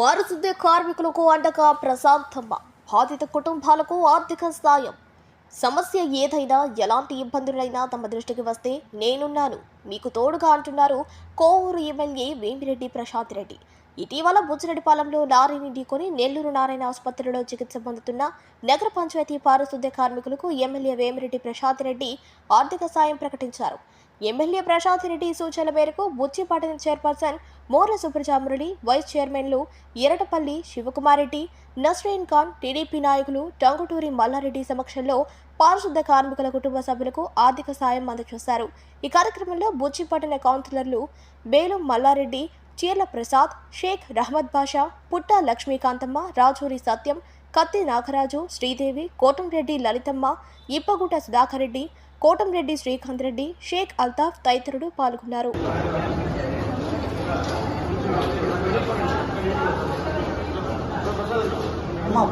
పారిశుద్ధ్య కార్మికులకు అండగా ప్రశాంతమ్మ. బాధిత కుటుంబాలకు ఆర్థిక సాయం. సమస్య ఏదైనా ఎలాంటి ఇబ్బందులైనా తమ దృష్టికి వస్తే నేనున్నాను. మీకు తోడుగా అంటున్నారు కోవూరు ఎమ్మెల్యే వేమిరెడ్డి ప్రశాంత్ రెడ్డి. ఇటీవల బుజ్జిరెడ్డిపాలెంలో లారీని ఢీకొని నెల్లూరు నారాయణ ఆసుపత్రిలో చికిత్స పొందుతున్న నగర పంచాయతీ పారిశుద్ధ్య కార్మికులకు ఎమ్మెల్యే వేమిరెడ్డి ప్రశాంత్ రెడ్డి ఆర్థిక సాయం ప్రకటించారు. ఎమ్మెల్యే ప్రశాంత్ రెడ్డి సూచనల మేరకు బుచ్చిపట్టణ చైర్పర్సన్ మోర్ల సుబ్రజామురళి వైస్ చైర్మన్లు ఎరటపల్లి శివకుమారెడ్డి నస్రీన్ ఖాన్ టీడీపీ నాయకులు టంగుటూరి మల్లారెడ్డి సమక్షంలో పారిశుద్ధ కార్మికుల కుటుంబ సభ్యులకు ఆర్థిక సాయం అందజేశారు. ఈ కార్యక్రమంలో బుచ్చిపట్టణ కౌన్సిలర్లు బేలు మల్లారెడ్డి చీర్ల ప్రసాద్ షేక్ రహమద్ బాషా పుట్ట లక్ష్మీకాంతమ్మ రాజూరి సత్యం కత్తి నాగరాజు శ్రీదేవి కోటంరెడ్డి లలితమ్మ ఇప్పగుట సుధాకర్ రెడ్డి కోటంరెడ్డి శ్రీకాంత్ రెడ్డి షేక్ అల్తాఫ్ తదితరులు పాల్గొన్నారు. అమ్మా.